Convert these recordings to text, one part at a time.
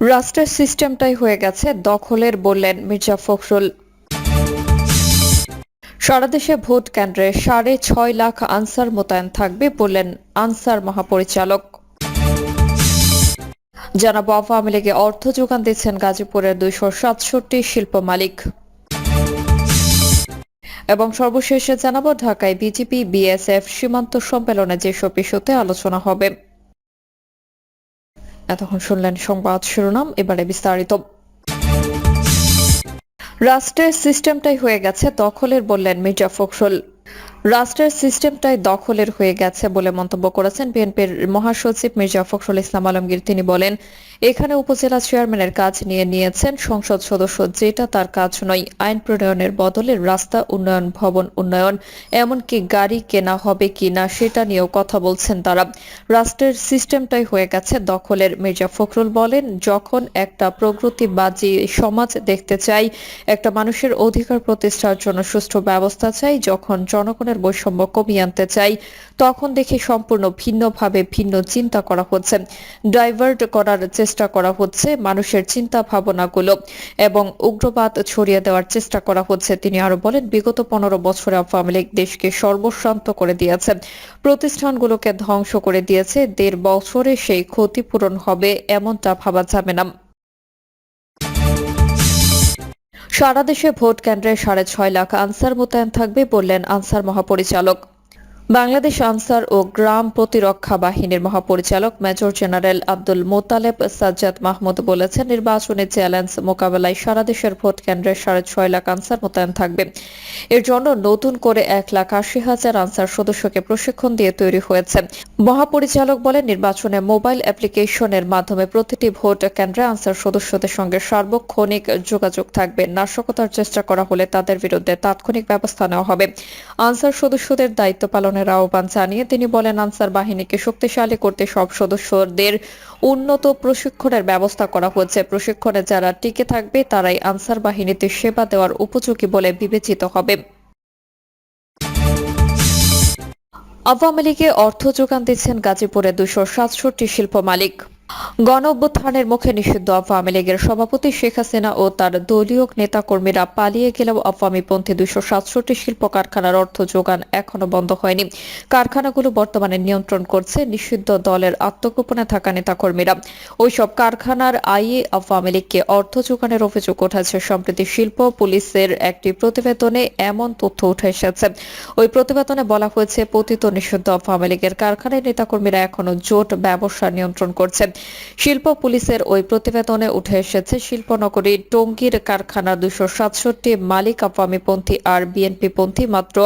রাষ্ট্রের সিস্টেমটাই হয়ে গেছে দখলের বললেন মির্জা ফখরুল। সারা দেশে ভোট কেন্দ্রে সাড়ে ছয় লাখ আনসার মোতায়েন থাকবে বললেন আনসার মহাপরিচালক। জানাব, আওয়ামী লীগে অর্থ যোগান দিচ্ছেন গাজীপুরের দুইশো সাতষট্টি শিল্প মালিক। এবং সর্বশেষে জানাব, ঢাকায় বিজেপি, বিএসএফ সীমান্ত সম্মেলনে যেসব ইস্যুতে আলোচনা হবে। এতক্ষণ শুনলেন সংবাদ শিরোনাম, এবারে বিস্তারিত। রাষ্ট্রের সিস্টেমটাই হয়ে গেছে দখলের বললেন মির্জা ফখরুল। রাষ্ট্রের সিস্টেমটাই দখলের হয়ে গেছে বলে মন্তব্য করেছেন বিএনপির মহাসচিব মির্জা ফখরুল ইসলাম আলমগীর। তিনি বলেন এখানে উপজেলা চেয়ারম্যানের কাজ নিয়ে নিয়েছেন সংসদ সদস্য, যেটা তার কাজ নয়। আইন প্রণয়নের বদলে রাস্তা উন্নয়ন, ভবন উন্নয়ন, এমনকি গাড়ি কেনা হবে কিনা সেটা নিয়েও কথা বলছেন তারা। রাষ্ট্রের সিস্টেমটাই হয়ে গেছে দখলের। মির্জা ফখরুল বলেন, যখন একটা প্রগতিবাদী সমাজ দেখতে চাই, একটা মানুষের অধিকার প্রতিষ্ঠার জন্য সুষ্ঠু ব্যবস্থা চাই, যখন জনগণের বৈষম্য কমিয়ে আনতে চাই, তখন দেখি সম্পূর্ণ ভিন্নভাবে ভিন্ন চিন্তা করা হচ্ছে। ডাইভার্ট করার করা হচ্ছে মানুষের চিন্তা ভাবনাগুলো এবং উগ্রবাদ ছড়িয়ে দেওয়ার চেষ্টা করা হচ্ছে। তিনি আরও বলেন, বিগত পনেরো বছরে আওয়ামী লীগ দেশকে সর্বশান্ত করে দিয়েছে। প্রতিষ্ঠানগুলোকে ধ্বংস করে দিয়েছে। দেড় বছরে সেই ক্ষতিপূরণ হবে এমনটা ভাবা যাবে না। সারা দেশে ভোট কেন্দ্রে সাড়ে ছয় লাখ আনসার মোতায়েন থাকবে বললেন আনসার মহাপরিচালক। বাংলাদেশ আনসার ও গ্রাম প্রতিরক্ষা বাহিনীর মহাপরিচালক মেজর জেনারেল আব্দুল মোতালেব সাজ্জাদ মাহমুদ বলেছেন, নির্বাচনী চ্যালেঞ্জ মোকাবেলায় সারা দেশের ভোট কেন্দ্রে সাড়ে ছয় লাখ আনসার মোতায়েন থাকবে। এর জন্য নতুন করে এক লাখ আশি হাজার আনসার সদস্যকে প্রশিক্ষণ দিয়ে তৈরি হয়েছে। মহাপরিচালক বলেন, নির্বাচনে মোবাইল অ্যাপ্লিকেশনের মাধ্যমে প্রতিটি ভোট কেন্দ্রে আনসার সদস্যদের সঙ্গে সার্বক্ষণিক যোগাযোগ থাকবে। নাশকতার চেষ্টা করা হলে তাদের বিরুদ্ধে তাৎক্ষণিক ব্যবস্থা নেওয়া হবে। আনসার সদস্যদের দায়িত্ব পালনের আহ্বান জানিয়ে তিনি বলেন, আনসার বাহিনীকে শক্তিশালী করতে সব সদস্যদের উন্নত প্রশিক্ষণের ব্যবস্থা করা হয়েছে। প্রশিক্ষণে যারা টিকে থাকবে, তারাই আনসার বাহিনীতে সেবা দেওয়ার উপযোগী বলে বিবেচিত হবে। আওয়ামী লীগে অর্থ যোগান দিচ্ছেন গাজীপুরে দুশো সাতষট্টি শিল্প মালিক। গণ অভ্যুত্থানের মুখে নিষিদ্ধ আওয়ামী লীগের সভাপতি শেখ হাসিনা ও তার দলীয় নেতাকর্মীরা পালিয়ে গেলেও আওয়ামীপন্থী দুশো সাতষট্টি শিল্প কারখানার অর্থ যোগান এখনও বন্ধ হয়নি। কারখানাগুলো বর্তমানে নিয়ন্ত্রণ করছে নিষিদ্ধ দলের আত্মগোপনে থাকা নেতাকর্মীরা। ওইসব কারখানার আইয়ে আওয়ামী লীগকে অর্থ যোগানের অভিযোগ উঠেছে সম্প্রতি শিল্প পুলিশের একটি প্রতিবেদনে এমন তথ্য উঠে এসেছে। ওই প্রতিবেদনে বলা হয়েছে, পতিত নিষিদ্ধ আওয়ামী লীগের কারখানায় নেতাকর্মীরা এখনও জোট ব্যবসা নিয়ন্ত্রণ করছে। শিল্প পুলিশের ওই প্রতিবেদনে উঠে এসেছে, শিল্পনগরী টঙ্গীর কারখানা দুশো সাতষট্টি মালিক আওয়ামীপন্থী আর বিএনপি পন্থী মাত্র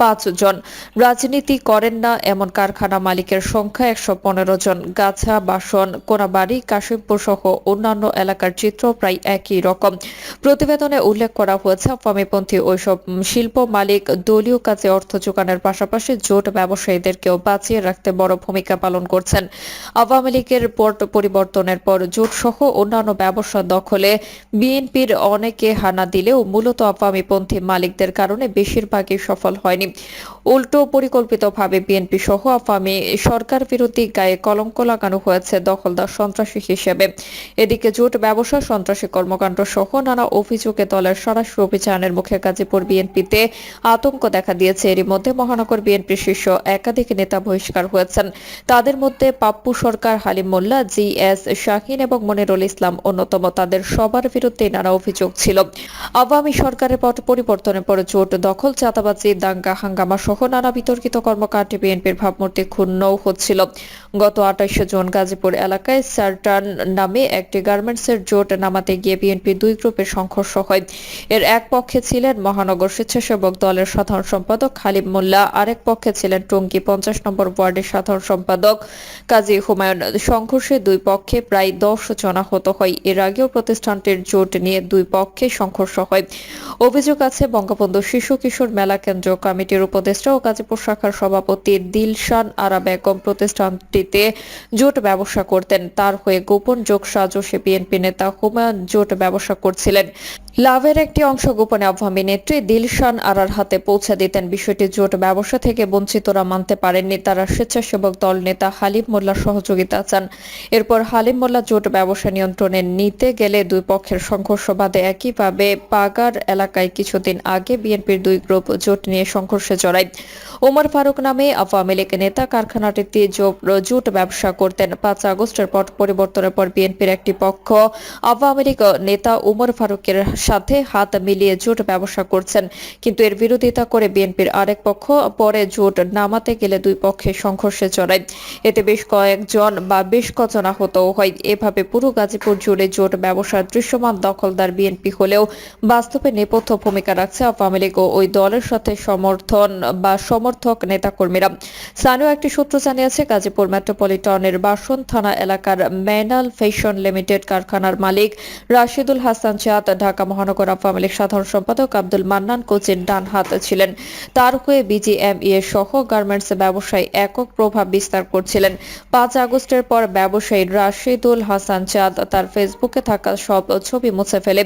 পাঁচ জন। রাজনীতি করেন না এমন কারখানা মালিকের সংখ্যা একশো পনেরো জন। গাছা, বাসন, কোনাবাড়ি, কাশিমপুর সহ অন্যান্য এলাকার চিত্র প্রায় একই রকম। প্রতিবেদনে উল্লেখ করা হয়েছে, আওয়ামীপন্থী ওইসব শিল্প মালিক দলীয় কাজে অর্থ যোগানের পাশাপাশি জোট ব্যবসায়ীদেরকেও বাঁচিয়ে রাখতে বড় ভূমিকা পালন করছেন। আওয়ামী লীগের পট পরিবর্তনের পর জোট সহ অন্যান্য ব্যবসা দখলে বিএনপির অনেকে হানা দিলেও মূলত আওয়ামীপন্থী মালিকদের কারণে বেশিরভাগই সফল হয়নি। উল্টো পরিকল্পিতভাবে বিএনপি সহ আওয়ামী সরকার বিরোধী গায়ে কলঙ্ক লাগানো হয়েছে দখলদার সন্ত্রাসী হিসেবে। এদিকে জোট ব্যবসা, সন্ত্রাসী কর্মকাণ্ড সহ নানা অভিযোগে দলের সরাসরি অভিযানের মুখে গাজীপুর বিএনপিতে আতঙ্ক দেখা দিয়েছে। এরই মধ্যে মহানগর বিএনপির শীর্ষ একাধিক নেতা বহিষ্কার হয়েছেন। তাদের মধ্যে পাপ্পু সরকার, হালিম মোল্লা, জি এস শাহিন এবং মনিরুল ইসলাম অন্যতম। তাদের সবার বিরুদ্ধে নানা অভিযোগ ছিল। আওয়ামী সরকারের পট পরিবর্তনের পর জোট দখল, চাঁদাবাজি, দাঙ্গা, হাঙ্গামা সহ নানা বিতর্কিত কর্মকাণ্ডে বিএনপির ভাবমূর্তি ক্ষুণ্ণও হচ্ছিল। গত আঠাশে জুন গাজীপুর এলাকায় সার্টান নামে একটি গার্মেন্টসের জোট নামাতে গিয়ে বিএনপি দুই গ্রুপের সংঘর্ষ হয়। এর এক পক্ষে ছিলেন মহানগর স্বেচ্ছাসেবক দলের সাধারণ সম্পাদক খালিদ মোল্লা, আরেক পক্ষে ছিলেন টঙ্গী পঞ্চাশ নম্বর ওয়ার্ডের সাধারণ সম্পাদক কাজী হুমায়ুন। সংঘর্ষে দুই পক্ষে প্রায় দশ জন আহত হয়। এর আগেও প্রতিষ্ঠানটির জোট নিয়ে দুই পক্ষে সংঘর্ষ হয়। অভিযোগ আছে, বঙ্গবন্ধু শিশু কিশোর মেলা কেন্দ্র কমিটির উপদেষ্টা ও গাজীপুর শাখার সভাপতি দিলশান আরা বেগম প্রতিষ্ঠানটিতে জোট ব্যবসা করতেন। তার হয়ে গোপন যোগ সাজসে বিএনপি নেতা হুমায়ুন জোট ব্যবসা করছিলেন। লাভের একটি অংশ গোপনে আওয়ামী নেত্রী দিলশান আরার হাতে পৌঁছে দিতেন। বিষয়টি জোট ব্যবসা থেকে বঞ্চিতরা মানতে পারেননি। তারা স্বেচ্ছাসেবক দল নেতা হালিম মোল্লার সহযোগিতা চান। এরপর হালিম মোল্লা জোট ব্যবসা নিয়ন্ত্রণে নিতে গেলে দুই পক্ষের সংঘর্ষ বাদে একইভাবে পাগার এলাকায় কিছুদিন আগে বিএনপির দুই গ্রুপ জোট নিয়ে সংঘর্ষে জড়ায়। ওমর ফারুক নামে আওয়ামী লীগ নেতা কারখানাটিতে জোট ব্যবসা করতেন। পাঁচ আগস্টের পর পরিবর্তনের পর বিএনপির একটি পক্ষ আওয়ামী লীগ নেতা উমর ফারুকের সাথে হাত মিলিয়ে জোট ব্যবসা করছেন। কিন্তু এর বিরোধিতা করে বিএনপির আরেক পক্ষ, পরে জোট নামাতে গেলে দুই পক্ষে সংঘর্ষে জড়ায়। এতে বেশ কয়েকজন বা বেশ কজন আহতও হয়। এভাবে পুরো গাজীপুর জুড়ে জোট ব্যবসার দৃশ্যমান দখলদার বিএনপি হলেও বাস্তবে নেপথ্য ভূমিকা রাখছে আওয়ামী লীগ ওই দলের সাথে সমর্থন বা সমর্থক নেতাকর্মীরা। স্থানীয় একটি সূত্র জানিয়েছে, গাজীপুর মেট্রোপলিটনের বাসন থানা এলাকার ম্যানাল ফ্যাশন লিমিটেড কারখানার মালিক রাশিদুল হাসান চাঁদ, ঢাকা মহানগর আওয়ামী লীগ সাধারণ সম্পাদক আব্দুল মান্নান কোচের ডান হাত ছিলেন। তার হয়ে বিজিএমইএ সহ গার্মেন্টস ব্যবসায়ী একক প্রভাব বিস্তার করছিলেন। পাঁচ আগস্টের পর ব্যবসায়ী রাশিদুল হাসান চাঁদ তার ফেসবুকে থাকা সব ছবি মুছে ফেলে।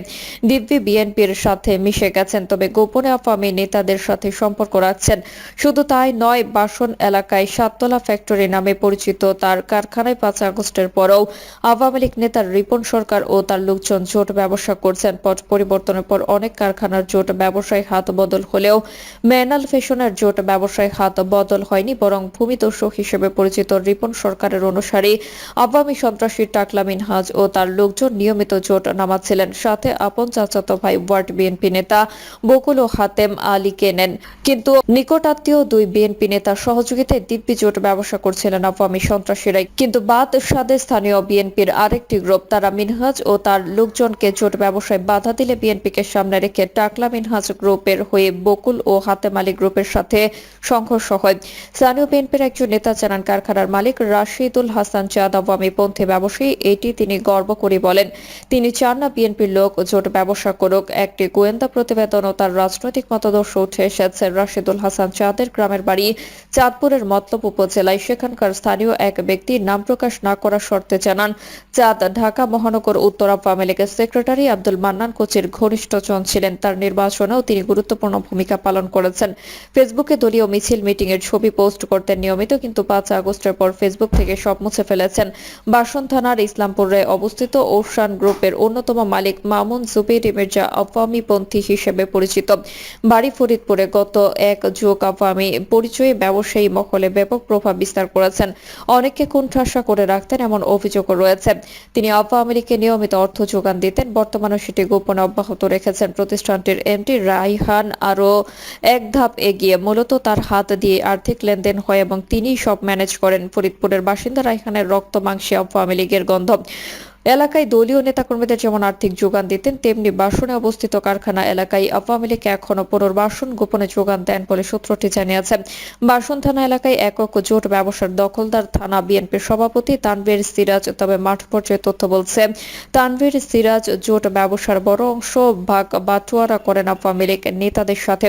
দিব্যি বিএনপির সাথে মিশে গেছেন, তবে গোপনে আওয়ামী নেতাদের সাথে সম্পর্ক রাখছেন। শুধু তাই নয়, বাসন এলাকায় সাততলা ফ্যাক্টরি নামে পরিচিত তার কারখানায় পাঁচ আগস্টের পরও আওয়ামী লীগ নেতার রিপন সরকার ও তার লোকজন জোট ব্যবসা করছেন। পট পরিবর্তনের পর অনেক কারখানার জোট ব্যবসায় হাত বদল হলেও ম্যানাল ফ্যাশনের জোট ব্যবসায় হাত বদল হয়নি, বরং ভূমিদস্যু হিসেবে পরিচিত রিপন সরকারের অনুসারী আওয়ামী সন্ত্রাসী টাকলা মিনহাজ ও তার লোকজন নিয়মিত জোট নামাচ্ছিলেন। সাথে আপন চাচাতো ভাই ওয়ার্ড বিএনপি নেতা বকুল ও হাতেম আলীকে নেন। কিন্তু নিকটাত্মীয় দুই বিএনপি নেতার সহযোগিতায় দিব্যি জোট ব্যবসা করছিলেন আওয়ামী সন্ত্রাসীরাই। কিন্তু বাদ সাদে স্থানীয় বিএনপির আরেকটি গ্রুপ, তারা মিনহাজ ও তার লোকজনকে জোট ব্যবসায় বাধা দিলে বিএনপিকে সামনে রেখে টাকলা মিনহাজ গ্রুপের হয়ে বকুল ও হাতেম আলী গ্রুপের সাথে সংঘর্ষ হয়। স্থানীয় বিএনপির একজন নেতা জানান, কারখানার মালিক রাশিদুল হাসান চাঁদ আওয়ামী পন্থী ব্যবসায়ী, এটি তিনি গর্ব করে বলেন, তিনি চান না বিএনপির লোক জোট ব্যবসা করুক। একটি গোয়েন্দা প্রতিবেদন ও তার রাজনৈতিক মতাদর্শ উঠে এসেছে রাশিদুল হাসান চাঁদের গ্রামের বাড়ি চাঁদপুরের মতলব উপজেলায়। সেখানকার স্থানীয় এক ব্যক্তি নাম প্রকাশ না করার শর্তে জানান, চাঁদ ঢাকা মহানগর উত্তর আওয়ামী লীগের সেক্রেটারি আব্দুল মান্নান কোচের ঘনিষ্ঠ জন ছিলেন। তার নির্বাচনেও তিনি গুরুত্বপূর্ণ ভূমিকা পালন করেছেন। ফেসবুকে দলীয় মিছিল মিটিং এর ছবি পোস্ট করতেন নিয়মিত, কিন্তু পাঁচ আগস্টের পর ফেসবুক থেকে সব মুছে ফেলেছেন। বাসন থানার ইসলামপুরে অবস্থিত ওশান গ্রুপের অন্যতম মালিক মামুন জুবের মির্জা পন্থী হিসেবে পরিচিত। বাড়ি ফরিদপুরে গত এক যুগ আওয়ামী পরিচয়ে ব্যবসায়ী মহলে ব্যাপক প্রভাব বিস্তার করেছেন। অনেককে কুণ্ঠাসা করে রাখতেন এমন অভিযোগও রয়েছে। তিনি আওয়ামী লীগকে নিয়মিত অর্থ যোগান দিতেন। বর্তমানে সেটি গোপনে অব্যাহত রেখেছেন প্রতিষ্ঠানটির এমটি রাইহান আরও এক ধাপ এগিয়ে মূলত তার হাত দিয়ে আর্থিক লেনদেন হয় এবং তিনি সব ম্যানেজ করেন। ফরিদপুরের বাসিন্দা রাইহানের রক্ত মাংসে আওয়ামী লীগের গন্ধ। এলাকায় দলীয় নেতাকর্মীদের যেমন আর্থিক যোগান দিতেন, তেমনি বাসনে অবস্থিত কারখানা এলাকায় আওয়ামী লীগ এখনও পুনর্বাসন গোপনে যোগান দেন বলে সূত্রটি জানিয়েছে। বাসন থানা এলাকায় একক জোট ব্যবসার দখলদার থানা বিএনপির সভাপতি তানভীর সিরাজ তবে মাঠ পর্যায়ে তথ্য বলছে, তানভীর সিরাজ জোট ব্যবসার বড় অংশ ভাগ বাটোয়ারা করেন আওয়ামী লীগ নেতাদের সাথে।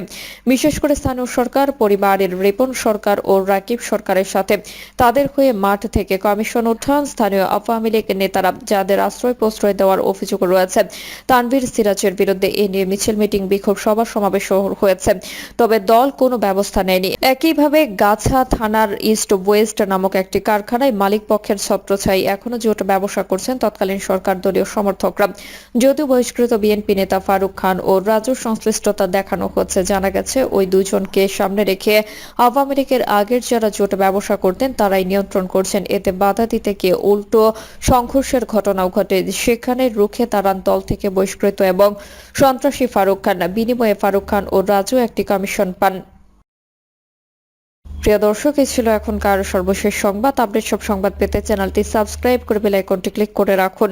বিশেষ করে স্থানীয় সরকার, পরিবারের রিপন সরকার ও রাকিব সরকারের সাথে। তাদের হয়ে মাঠ থেকে কমিশন উঠান স্থানীয় আওয়ামী লীগ নেতারা যাদের আশ্রয় প্রশ্রয় দেওয়ার অভিযোগ রয়েছে। তানভীর সিরাজের বিরুদ্ধে এ নিয়ে মিছিল মিটিং, বিক্ষোভ, সভা সমাবেশ হয়েছে। তবে দল কোনো ব্যবস্থা নেয়নি। একইভাবে গাছা থানার ইস্ট ওয়েস্ট নামক একটি কারখানায় মালিক পক্ষের ছত্রছাই এখনও জোট ব্যবসা করছেন তৎকালীন সরকার দলীয় সমর্থকরা। যদিও বহিষ্কৃত বিএনপি নেতা ফারুক খান ও রাজু সংশ্লিষ্টতা দেখানো হচ্ছে, জানা গেছে ওই দুজনকে সামনে রেখে আওয়ামী লীগের আগের যারা জোট ব্যবসা করতেন তারাই নিয়ন্ত্রণ করছেন। এতে বাধা দিতে গিয়ে উল্টো সংঘর্ষের ঘটনাও ঘটে। সেখানে রুখে তারান দল থেকে বহিষ্কৃত এবং সন্ত্রাসী ফারুক খান। বিনিময়ে ফারুক খান ও রাজু একটি কমিশন পান। প্রিয় দর্শক, এই ছিল এখনকার সর্বশেষ সংবাদ। আপডেট সব সংবাদ পেতে চ্যানেলটি সাবস্ক্রাইব করে বেল আইকনটি ক্লিক করে রাখুন।